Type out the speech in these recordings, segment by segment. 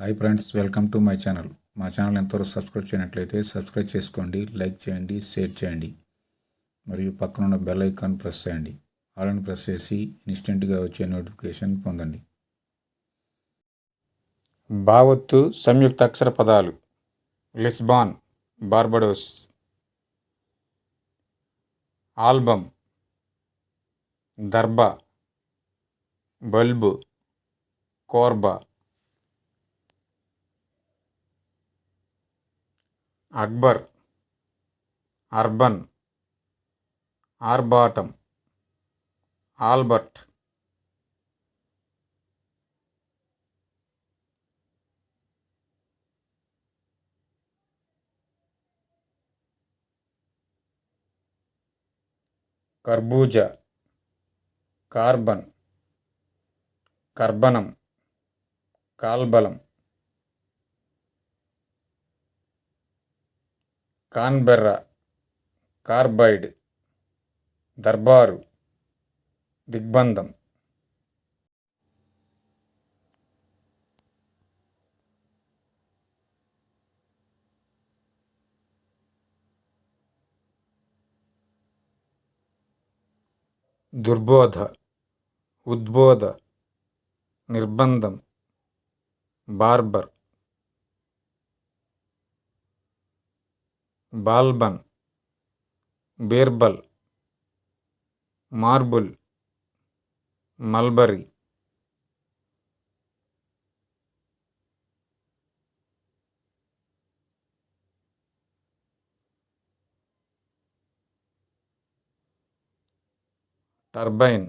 Hi friends welcome to my channel మా channel ఎంతవరకు subscribe చేయనట్లయితే సబ్స్క్రైబ్ చేసుకోండి లైక్ చేయండి షేర్ చేయండి. మరియు పక్కనున్న బెల్ ఐకాన్ ప్రెస్ చేయండి. ఆల్ని ప్రెస్ చేసి ఇన్స్టెంట్గా వచ్చే నోటిఫికేషన్ పొందండి. భావత్తు సంయుక్త అక్షర పదాలు. లిస్బాన్ బార్బడోస్ ఆల్బమ్ దర్బా బల్బు కోర్బా అక్బర్ అర్బన్ ఆర్బాటం ఆల్బర్ట్. కర్బూజా కార్బన్ కర్బనం కాల్బలం. కాన్బెర్రా కార్బైడ్ దర్బారు దిగ్బంధం. దుర్బోధ ఉద్బోధ నిర్బంధం. Barber. Balban Birbal marble mulberry turbine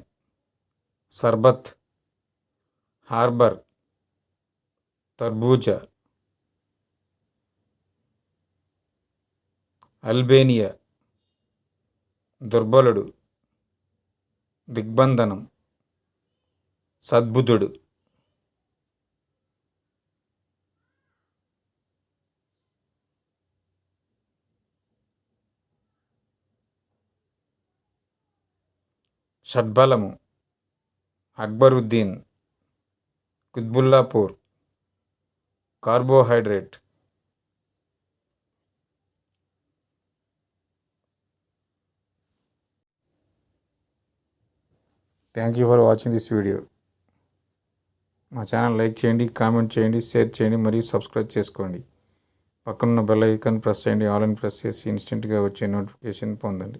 sharbat harbour తర్బూజా Albania దుర్బలుడు దిగ్బంధనం సద్బుధుడు. షడ్బలము Akbaruddin Quthbullapur carbohydrate. Thank you for watching this video మా ఛానల్ లైక్ చేయండి కామెంట్ చేయండి షేర్ చేయండి మరియు సబ్స్క్రైబ్ చేసుకోండి. పక్కనున్న బెల్ ఐకాన్ ప్రెస్ చేయండి ఆల్ అని ప్రెస్ చేసి ఇన్స్టెంట్గా వచ్చే నోటిఫికేషన్ పొందండి.